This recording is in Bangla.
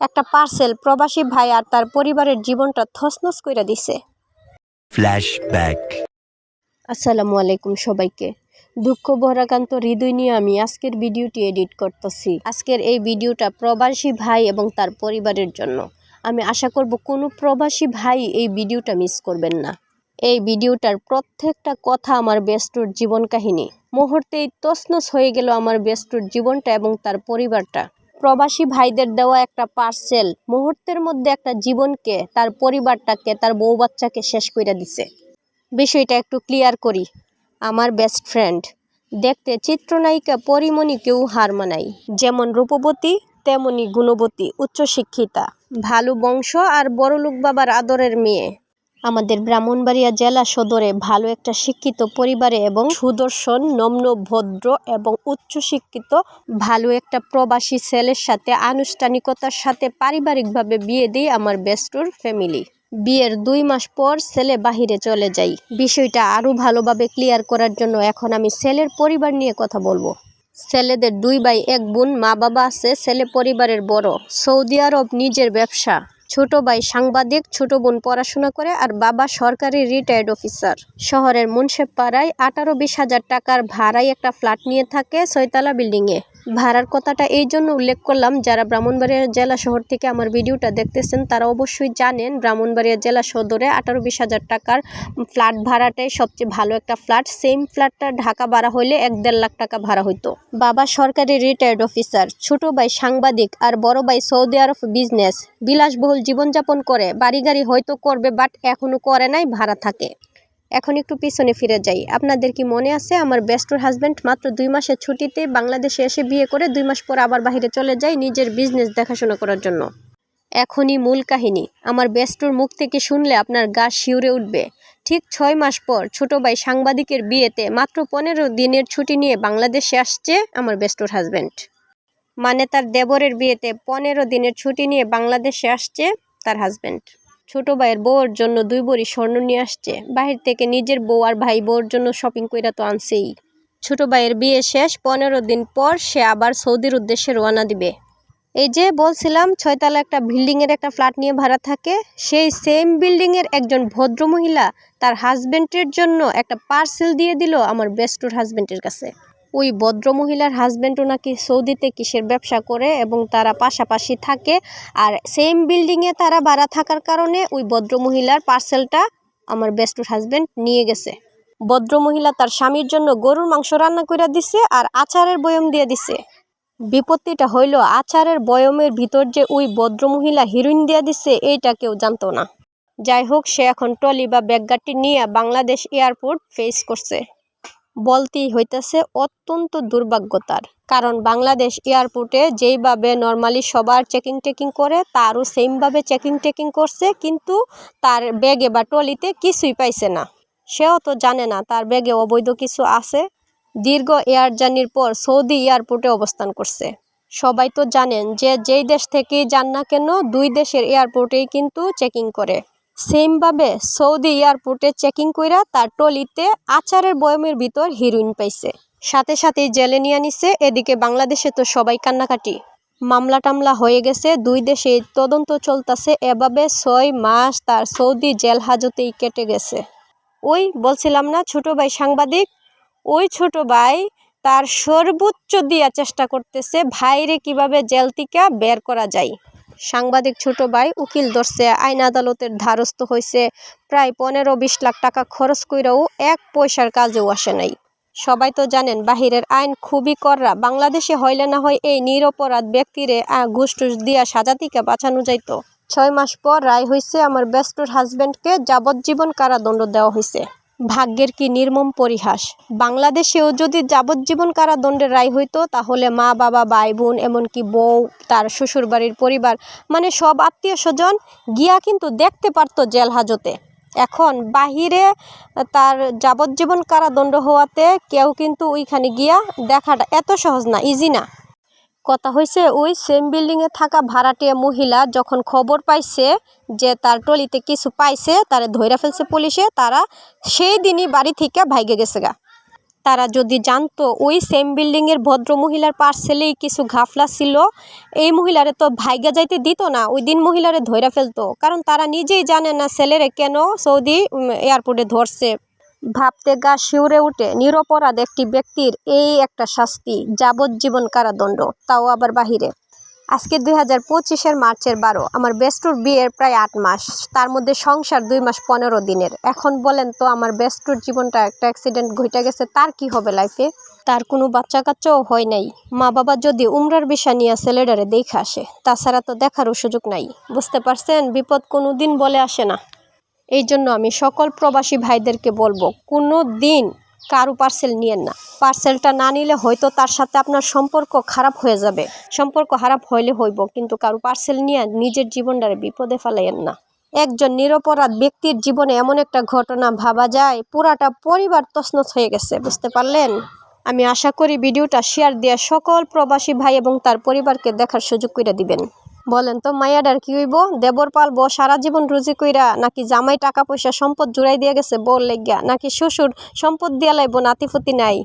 একটা পার্সেল প্রবাসী ভাই আর তার পরিবারের জীবনটা থসনস কইরা দিছে। Flashback. আসসালামু আলাইকুম সবাইকে। দুঃখ ভরাকান্ত হৃদয় নিয়ে আমি আজকের ভিডিওটি এডিট করতেছি। আজকের এই ভিডিওটা প্রবাসী ভাই এবং তার পরিবারের জন্য। আমি আশা করব কোনো প্রবাসী ভাই এই ভিডিওটা মিস করবেন না। এই ভিডিওটার প্রত্যেকটা কথা আমার বেস্টুর জীবন কাহিনী। মুহূর্তেই তছনছ হয়ে গেল আমার বেস্টুর জীবনটা এবং তার পরিবারটা। প্রবাসী ভাইদের দেওয়া একটা পার্সেল মুহূর্তের মধ্যে একটা জীবনকে, তার পরিবারটাকে, তার বউ বাচ্চাকে শেষ করে দিছে। বিষয়টা একটু ক্লিয়ার করি। আমার বেস্ট ফ্রেন্ড দেখতে চিত্রনায়িকা পরিমণিকেও হার মানাই যেমন রূপবতী, তেমনি গুণবতী, উচ্চশিক্ষিতা, ভালো বংশ আর বড়লোক বাবার আদরের মেয়ে। আমাদের ব্রাহ্মণবাড়িয়া জেলা সদরে ভালো একটা শিক্ষিত পরিবারে এবং সুদর্শন নম্র ভদ্র এবং উচ্চশিক্ষিত ভালো একটা প্রবাসী ছেলের সাথে আনুষ্ঠানিকতার সাথে পারিবারিকভাবে বিয়ে দিই আমার বেস্টুর ফ্যামিলি বিয়ের দুই মাস পর ছেলে বাহিরে চলে যাই। বিষয়টা আরও ভালোভাবে ক্লিয়ার করার জন্য এখন আমি ছেলের পরিবার নিয়ে কথা বলব। ছেলেদের দুই ভাই, এক বোন মা বাবা আছে, ছেলে পরিবারের বড়। সৌদি আরব নিজের ব্যবসা। ছোট ভাই সাংবাদিক, ছোট বোন পড়াশোনা করে আর বাবা সরকারি রিটায়ার্ড অফিসার শহরের মুন্সেপ পাড়ায় আঠারো বিশ হাজার টাকার ভাড়ায় একটা ফ্ল্যাট নিয়ে থাকে ছয়তলা বিল্ডিংয়ে ভাড়ার কথাটা এই জন্য উল্লেখ করলাম, যারা ব্রাহ্মণবাড়িয়া জেলা শহর থেকে আমার ভিডিওটা দেখতেছেন, তারা অবশ্যই জানেন ব্রাহ্মণবাড়িয়া জেলা সদরে আঠারো বিশ হাজার টাকার ফ্ল্যাট ভাড়াটাই সবচেয়ে ভালো একটা ফ্ল্যাট। সেম ফ্ল্যাটটা ঢাকা ভাড়া হইলে এক দেড় লাখ টাকা ভাড়া হইতো। বাবা সরকারি রিটায়ার্ড অফিসার ছোট ভাই সাংবাদিক আর বড় ভাই সৌদি আরব বিজনেস বিলাসবহুল জীবনযাপন করে বাড়ি গাড়ি হয়তো করবে বাট এখনও করে নাই, ভাড়া থাকে। এখন একটু পিছনে ফিরে যাই। আপনাদের কি মনে আছে, আমার বেস্টর হাজব্যান্ড মাত্র দুই মাসের ছুটিতে বাংলাদেশে এসে বিয়ে করে দুই মাস পর আবার বাইরে চলে যায় নিজের বিজনেস দেখাশোনা করার জন্য? এখনই মূল কাহিনী, আমার বেস্টর মুখ থেকে শুনলে আপনার গা শিউরে উঠবে। ঠিক ছয় মাস পর ছোট ভাই সাংবাদিকের বিয়েতে মাত্র পনেরো দিনের ছুটি নিয়ে বাংলাদেশে আসছে আমার বেস্টর হাজব্যান্ড মানে তার দেবরের বিয়েতে পনেরো দিনের ছুটি নিয়ে বাংলাদেশে আসছে তার হাজব্যান্ড ছোট ভাইয়ের বউর জন্য দুই বড়ি স্বর্ণ নিয়ে আসছে। বাহির থেকে নিজের বউ আর ভাই বউর জন্য শপিং কইরা তো আনছেই। ছোট ভাইয়ের বিয়ে শেষ, পনেরো দিন পর সে আবার সৌদির উদ্দেশ্যে রওনা দিবে। এই যে বলছিলাম, ছয়তলা একটা বিল্ডিংয়ের একটা ফ্ল্যাট নিয়ে ভাড়া থাকে। সেই সেম বিল্ডিংয়ের একজন ভদ্র মহিলা তার হাজবেন্ডের জন্য একটা পার্সেল দিয়ে দিল আমার বেস্টুর হাজবেন্ডের কাছে। ওই ভদ্র মহিলার হাজবেন্ডও নাকি সৌদিতে কিসের ব্যবসা করে এবং তারা পাশাপাশি থাকে। আর সেম বিল্ডিংয়ে তারা ভাড়া থাকার কারণে ওই ভদ্র মহিলার পার্সেলটা আমার বেস্টুর হাজব্যান্ড নিয়ে গেছে। ভদ্র মহিলা তার স্বামীর জন্য গরুর মাংস রান্না করে দিছে আর আচারের বয়ম দিয়ে দিছে। বিপত্তিটা হইল আচারের বয়মের ভিতর যে ওই ভদ্রমহিলা হিরোইন দিয়া দিছে, এইটা কেউ জানতো না। যাই হোক, সে এখন ট্রলি বা ব্যাগগাটি নিয়ে বাংলাদেশ এয়ারপোর্ট ফেস করছে। বলতেই হইতেছে, অত্যন্ত দুর্ভাগ্যতার। কারণ বাংলাদেশ এয়ারপোর্টে যেইভাবে নর্মালি সবার চেকিং টেকিং করে, তারও সেমভাবে চেকিং টেকিং করছে, কিন্তু তার ব্যাগে বা ট্রলিতে কিছুই পাইছে না। সেও তো জানে না, তার ব্যাগে অবৈধ কিছু আছে। দীর্ঘ এয়ার জার্নির পর সৌদি এয়ারপোর্টে অবস্থান করছে। সবাই তো জানেন যে যেই দেশ থেকেই যান না কেন, দুই দেশের এয়ারপোর্টেই কিন্তু চেকিং করে। সেমভাবে সৌদি এয়ারপোর্টে চেকিং কইরা তার টলিতে আচারের বয়মের ভিতর হিরোইন পাইছে। সাথে সাথেই জেলে নিয়ে নিছে, এদিকে বাংলাদেশে তো সবাই কান্নাকাটি। মামলা টামলা হয়ে গেছে, দুই দেশে তদন্ত চলতেছে, এভাবে ছয় মাস তার সৌদি জেল হাজতেই কেটে গেছে। ওই বলছিলাম না, ছোট ভাই সাংবাদিক? ওই ছোট ভাই তার সর্বোচ্চ দিয়া চেষ্টা করতেছে ভাইরে কীভাবে জেল থেকে বের করা যায়। সাংবাদিক ছোট ভাই উকিল ধরছে, আইন আদালতের ধারস্থ হয়েছে প্রায় পনেরো বিশ লাখ টাকা খরচ কইরাও এক পয়সার কাজেও আসে নাই। সবাই তো জানেন, বাহিরের আইন খুবই কররা। বাংলাদেশে হইলে না হয় এই নিরপরাধ ব্যক্তিরে ঘুষ টুস দিয়া সাজাতিকে বাঁচানো যাইতো। ছয় মাস পর রায় হয়েছে আমার বেস্টর হাজব্যান্ডকে যাবজ্জীবন কারাদণ্ড দেওয়া হয়েছে ভাগ্যের কি নির্মম পরিহাস? বাংলাদেশেও যদি যাবজ্জীবন কারাদণ্ডের রায় হইতো, তাহলে মা, বাবা ভাই বোন এমনকি বউ, তার শ্বশুরবাড়ির পরিবার মানে সব আত্মীয় স্বজন গিয়া কিন্তু দেখতে পারতো জেল হাজতে। এখন বাহিরে তার যাবজ্জীবন কারাদণ্ড হওয়াতে কেউ কিন্তু ওইখানে গিয়া দেখাটা এত সহজ না ইজি না। কথা হয়েছে ওই সেম বিল্ডিংয়ে থাকা ভাড়াটিয়া মহিলা যখন খবর পাইছে যে তার টলিতে কিছু পাইছে, তারা ধইরা ফেলছে পুলিশে, তারা সেই দিনই বাড়ি থেকে ভাইগে গেছে গা। তারা যদি জানতো ওই সেম বিল্ডিংয়ের ভদ্র মহিলার পার্সেলেই কিছু ঘাফলা ছিল, এই মহিলারে তো ভাইগা যাইতে দিত না, ওই দিন মহিলারে ধইরা ফেলতো। কারণ তারা নিজেই জানে না ছেলেরে কেন সৌদি এয়ারপোর্টে ধরছে। ভাবতে গা শিউরে উঠে নিরপরাধ একটি ব্যক্তির এই একটা শাস্তি, যাবজ্জীবন কারাদণ্ড, তাও আবার বাহিরে। আজকে দুই হাজার পঁচিশের মার্চের বারো, আমার বেস্টুর বিয়ের প্রায় আট মাস, তার মধ্যে সংসার দুই মাস পনেরো দিনের। এখন বলেন তো, আমার বেস্টুর জীবনটা একটা অ্যাক্সিডেন্ট ঘটে গেছে, তার কি হবে লাইফে তার কোনো বাচ্চা কাচ্চাও হয় নাই। মা বাবা যদি উমরার বিষয় নিয়ে ছেলেডারে দেখে আসে, তাছাড়া তো দেখারও সুযোগ নাই। বুঝতে পারছেন? বিপদ কোনো দিন বলে আসে না। এই জন্য আমি সকল প্রবাসী ভাইদেরকে বলব, কোনো দিন কারও পার্সেল নিয়েন না। পার্সেলটা না নিলে হয়তো তার সাথে আপনার সম্পর্ক খারাপ হয়ে যাবে। সম্পর্ক খারাপ হইলে হইব, কিন্তু কারও পার্সেল নিয়ে নিজের জীবনটারে বিপদে ফেলাইয়েন না। একজন নিরপরাধ ব্যক্তির জীবনে এমন একটা ঘটনা ভাবা যায়, পুরাটা পরিবার তছনছ হয়ে গেছে, বুঝতে পারলেন? আমি আশা করি ভিডিওটা শেয়ার দিয়ে সকল প্রবাসী ভাই এবং তার পরিবারকে দেখার সুযোগ করে দিবেন। বলেন, তো মায়াডার কি হইব? দেবর পালবো সারা জীবন রুজি কইরা নাকি জামাই টাকা পয়সা সম্পদ জুড়াই দিয়ে গেছে বল লেগিয়া? নাকি শ্বশুর সম্পদ দিয়া লাইব, নাতিফতি নাই?